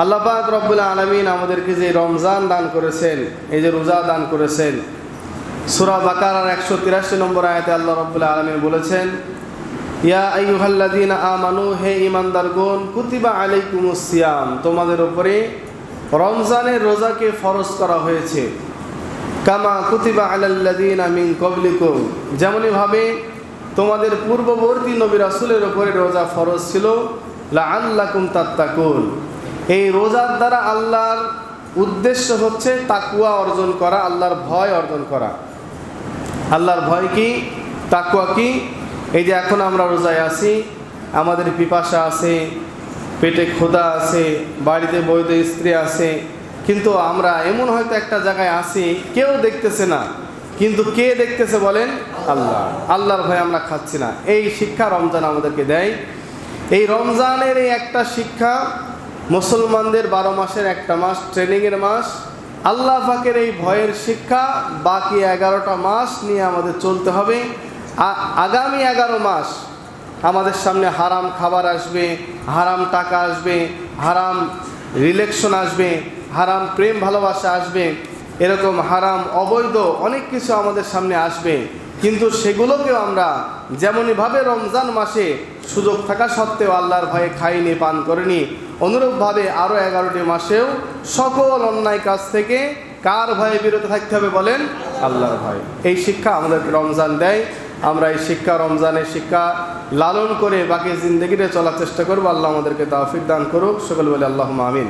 আল্লাহ পাক রব্বুল আলমিন আমাদেরকে যে রমজান দান করেছেন, এই যে রোজা দান করেছেন, সুরা বাকারার একশো তিরাশি নম্বর আয়াতে আল্লাহ রব্বুল আলমিন বলেছেন, ইয়া আইয়ুহাল্লাদিন আমানু, হে ইমানদারগণ কুতিবা আলাইকুমুস সিয়াম, তোমাদের উপরে রমজানের রোজাকে ফরজ করা হয়েছে। কামা কুতিবা আলাল্লাদিন মিন কবলিকুম যেমনইভাবে তোমাদের পূর্ববর্তী নবী রাসূলের উপরে রোজা ফরজ ছিল লা আল্লাকুম তাত্তাকুন। এই রোজার দ্বারা আল্লাহর উদ্দেশ্য হচ্ছে তাকুয়া অর্জন করা, আল্লাহর ভয় অর্জন করা। আল্লাহর ভয় কি? তাকুয়া কি? এই যে এখন আমরা রোজায় আছি, আমাদের পিপাসা আছে, পেটে ক্ষুধা আছে, বাড়িতে বৈধ স্ত্রী আছে, কিন্তু আমরা এমন হয়তো একটা জায়গায় আছি, কেউ দেখতেছে না, কিন্তু কে দেখতেছে বলেন? আল্লাহ। আল্লাহর ভয় আমরা খাচ্ছি না। এই শিক্ষা রমজান আমাদেরকে দেয়। এই রমজানের এই একটা শিক্ষা মুসলমানদের বারো মাসের একটা মাস, ট্রেনিংয়ের মাস। আল্লাহ পাকের এই ভয়ের শিক্ষা বাকি এগারোটা মাস নিয়ে আমাদের চলতে হবে। আগামী এগারো মাস আমাদের সামনে হারাম খাবার আসবে, হারাম টাকা আসবে, হারাম রিলেকশন আসবে, হারাম প্রেম ভালোবাসা আসবে, এরকম হারাম, অবৈধ অনেক কিছু আমাদের সামনে আসবে। কিন্তু সেগুলোকেও আমরা যেমনইভাবে রমজান মাসে সুযোগ থাকা সত্ত্বেও আল্লাহর ভয়ে খাইনি, পান করিনি অনুরূপভাবে আরও এগারোটি মাসেও সকল অন্যায় কাজ থেকে কার ভয়ে বিরত থাকতে হবে বলেন? আল্লাহর ভয়। এই শিক্ষা আমাদেরকে রমজান দেয়। আমরা এই শিক্ষা, রমজানের শিক্ষা লালন করে বাকি জিন্দগিতে চলার চেষ্টা করব। আল্লাহ আমাদেরকে তাফিক দান করুক। সকল বলে আল্লাহ আমিন।